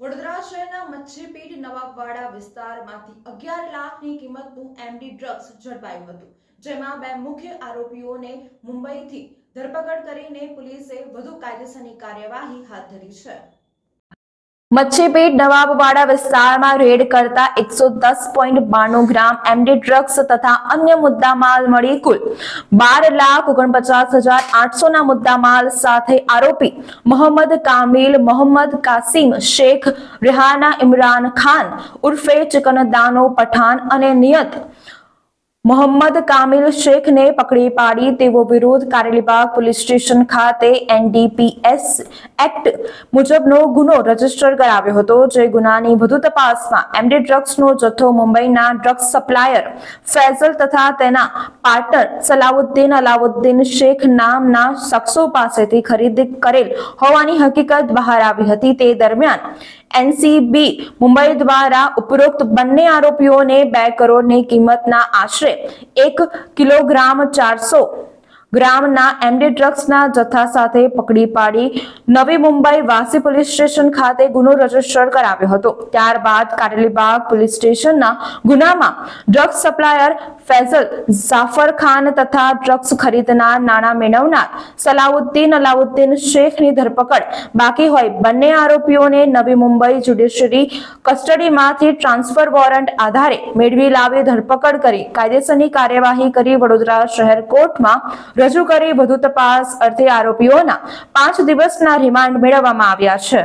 વડોદરા શહેરના મચ્છીપીઠ નવાબવાડા વિસ્તારમાંથી અગિયાર લાખની કિંમતનું એમડી ડ્રગ્સ ઝડપાયું હતું, જેમાં બે મુખ્ય આરોપીઓને મુંબઈથી ધરપકડ કરીને પોલીસે વધુ કાયદેસરની કાર્યવાહી હાથ ધરી છે. મચ્છીપીઠ નવાબવાડા વિસ્તારમાં રેડ કરતા એકસો દસ પોઈન્ટ બાણું ગ્રામ એમડી ડ્રગ્સ તથા અન્ય મુદ્દામાલ મળી કુલ બાર લાખ ઓગણપચાસ હજાર આઠસોના મુદ્દામાલ સાથે આરોપી મોહમ્મદ કામિલ, મોહમ્મદ કાસિમ, શેખ રેહાના ઇમરાન ખાન, ઉર્ફે ચિકનદાનો પઠાન અને નિયત મોહમ્મદ કામિલ શેખને પકડી પાડી તેવો વિરોધ કારેલીબાગ પોલીસ સ્ટેશન ખાતે એનડીપીએસ એક્ટ મુજબનો ગુનો રજિસ્ટર કરાવ્યો હતો. જે ગુનાની વધુ તપાસમાં એમડી ડ્રગ્સનો જથ્થો મુંબઈના ડ્રગ્સ સપ્લાયર ફૈઝલ તથા તેના પાર્ટનર સલાઉદ્દીન અલાઉદ્દીન શેખ નામના શખ્સો પાસેથી ખરીદી કરેલ હોવાની હકીકત બહાર આવી હતી. તે દરમિયાન એનસીબી મુંબઈ દ્વારા ઉપરોક્ત બંને આરોપીઓને બે કરોડની કિંમતના આશરે એક કિલોગ્રામ ચારસો ગ્રામના એમડી ડ્રગ્સના જથ્થા સાથે પકડી પાડી નવી મુંબઈ વાસી પોલીસ સ્ટેશન ખાતે ગુનો રજિસ્ટર કરાવ્યો હતો. ત્યારબાદ કારેલીબાગ પોલીસ સ્ટેશનના ગુનામાં ડ્રગ્સ સપ્લાયર ફેઝલ ઝાફર ખાન તથા ડ્રગ્સ ખરીદનાર નાણાં મેળવનાર સલાઉદ્દીન અલાઉદ્દીન શેખની ધરપકડ. બાકી હોય બંને આરોપીઓને નવી મુંબઈ જ્યુડિશરી કસ્ટડીમાંથી ટ્રાન્સફર વોરંટ આધારે મેળવી લાવી ધરપકડ કરી. કાયદેસરની કાર્યવાહી કરી વડોદરા શહેર કોર્ટમાં રજૂ કરી વધુ તપાસ અર્થે આરોપીઓના પાંચ દિવસના રિમાન્ડ મેળવવામાં આવ્યા છે.